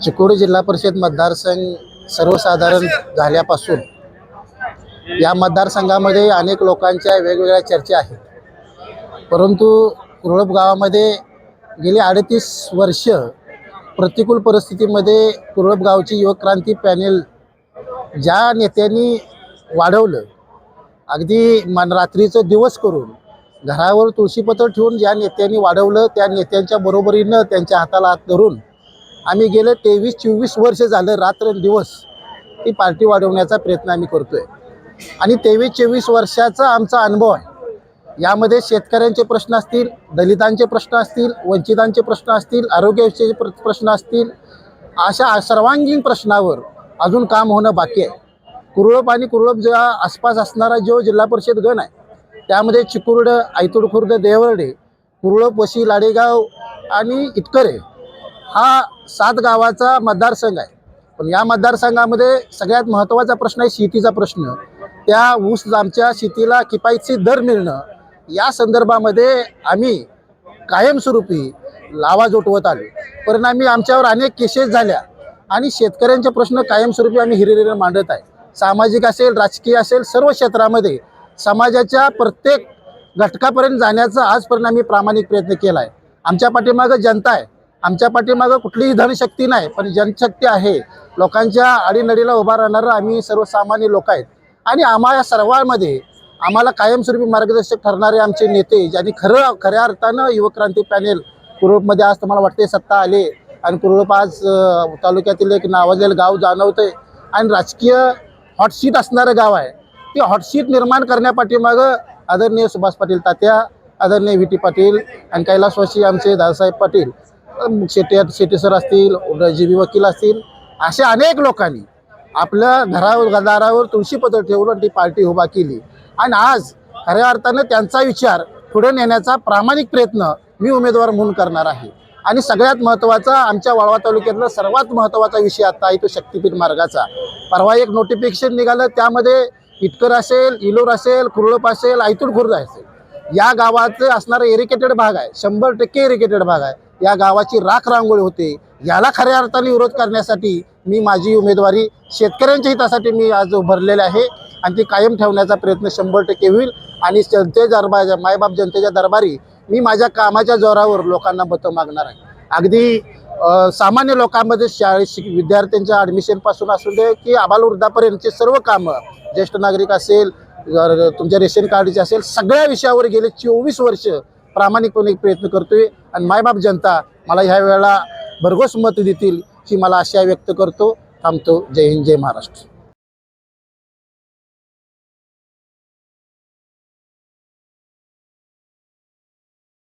चिकोडी जिल्हा परिषद मतदारसंघ सर्वसाधारण झाल्यापासून या मतदारसंघामध्ये अनेक लोकांच्या वेगवेगळ्या चर्चा आहेत. परंतु कुरळप गावामध्ये गेली अडतीस वर्ष प्रतिकूल परिस्थितीमध्ये कुरळप गावची युवक क्रांती पॅनेल ज्या नेत्यांनी वाढवलं अगदी मन रात्रीचं दिवस करून घरावर तुळशीपत्र ठेवून ज्या नेत्यांनी वाढवलं त्या नेत्यांच्या बरोबरीनं त्यांच्या हाताला हात धरून आम्ही गेले तेवीस चोवीस वर्ष झालं रात्रंदिवस ती पार्टी वाढवण्याचा प्रयत्न आम्ही करतोय. आणि तेवीस चोवीस वर्षाचा आमचा अनुभव आहे. यामध्ये शेतकऱ्यांचे प्रश्न असतील दलितांचे प्रश्न असतील वंचितांचे प्रश्न असतील आरोग्याविषयीचे प्र प्रश्न असतील अशा सर्वांगीण प्रश्नावर अजून काम होणं बाकी आहे. कुरळप आणि कुरळप ज्या आसपास असणारा जो जिल्हा परिषद गण आहे त्यामध्ये चिकुर्ड आयतुडखुर्द देवर्डे कुरळप वशी लाडेगाव आणि इटकरे हा सात गावाचा मतदारसंघ आहे. पण या मतदारसंघामध्ये सगळ्यात महत्त्वाचा प्रश्न आहे शेतीचा प्रश्न. त्या ऊस आमच्या शेतीला किफायतशी दर मिळणं. या संदर्भामध्ये आम्ही कायमस्वरूपी लावा जोटवत आलो. परिणामी आमच्यावर अनेक केसेस झाल्या आणि शेतकऱ्यांचे प्रश्न कायमस्वरूपी आम्ही हिरिरीने मांडत आहे. सामाजिक असेल राजकीय असेल सर्व क्षेत्रामध्ये समाजाच्या प्रत्येक घटकापर्यंत जाण्याचा आजपर्यंत आम्ही प्रामाणिक प्रयत्न केला आहे आमच्या पाठीमागं जनता आहे. आमच्या पाठीमागं कुठलीही धनशक्ती नाही पण जनशक्ती आहे. लोकांच्या अडीनडीला उभा राहणारं आम्ही सर्वसामान्य लोक आहेत. आणि आम्हा या सर्वांमध्ये आम्हाला कायमस्वरूपी मार्गदर्शक ठरणारे आमचे नेते ज्यांनी खरं खऱ्या अर्थानं युवक क्रांती पॅनेल कुरुपमध्ये आज तुम्हाला वाटते सत्ता आले. आणि कुरुप आज तालुक्यातील एक नावाजलेलं गाव जाणवतंय. आणि राजकीय हॉटशीट असणारं गाव आहे. ते हॉटशीट निर्माण करण्यापाठीमागं आदरणीय सुभाष पाटील तात्या आदरणीय व्ही टी पाटील आणि कैलासवासी आमचे दादासाहेब पाटील अं, शेटे सर असतील जी बी वकील असतील अशा अनेक लोकांनी आपल्या घरावर दारावर तुळशीपत्र ठेवून ती पार्टी उभा केली. आणि आज खऱ्या अर्थानं त्यांचा विचार पुढे नेण्याचा प्रामाणिक प्रयत्न मी उमेदवार म्हणून करणार आहे. आणि सगळ्यात महत्त्वाचा आमच्या वाळवा तालुक्यातला सर्वात महत्त्वाचा विषय आता आहे तो शक्तीपीठ मार्गाचा. परवा एक नोटिफिकेशन निघालं त्यामध्ये इटकर असेल इलोर असेल कुरळप असेल आयतूर खुर्द असेल. या गावाचं असणारा एरिकेटेड भाग आहे शंभर टक्के इरिकेटेड भाग आहे. या गावाची राख रांगोळी होते. याला खऱ्या अर्थाने विरोध करण्यासाठी मी माझी उमेदवारी शेतकऱ्यांच्या हितासाठी मी आज उभारलेले आहे. आणि ती कायम ठेवण्याचा प्रयत्न शंभर टक्के होईल. आणि जनते दरबार मायबाप जनतेच्या दरबारी मी माझ्या कामाच्या जोरावर लोकांना मतं मागणार आहे. अगदी सामान्य लोकांमध्ये शाळेत शिक विद्यार्थ्यांच्या ॲडमिशनपासून असू दे की आबालवृद्धापर्यंतचे सर्व कामं ज्येष्ठ नागरिक असेल जर तुमच्या रेशन कार्डचे असेल सगळ्या विषयावर गेले चोवीस वर्ष प्रामाणिकपणे प्रयत्न करतोय आणि मायबाप जनता मला ह्या वेळेला भरघोस मत देतील ही मला आशा व्यक्त करतो. थांबतो. जय हिंद जय महाराष्ट्र.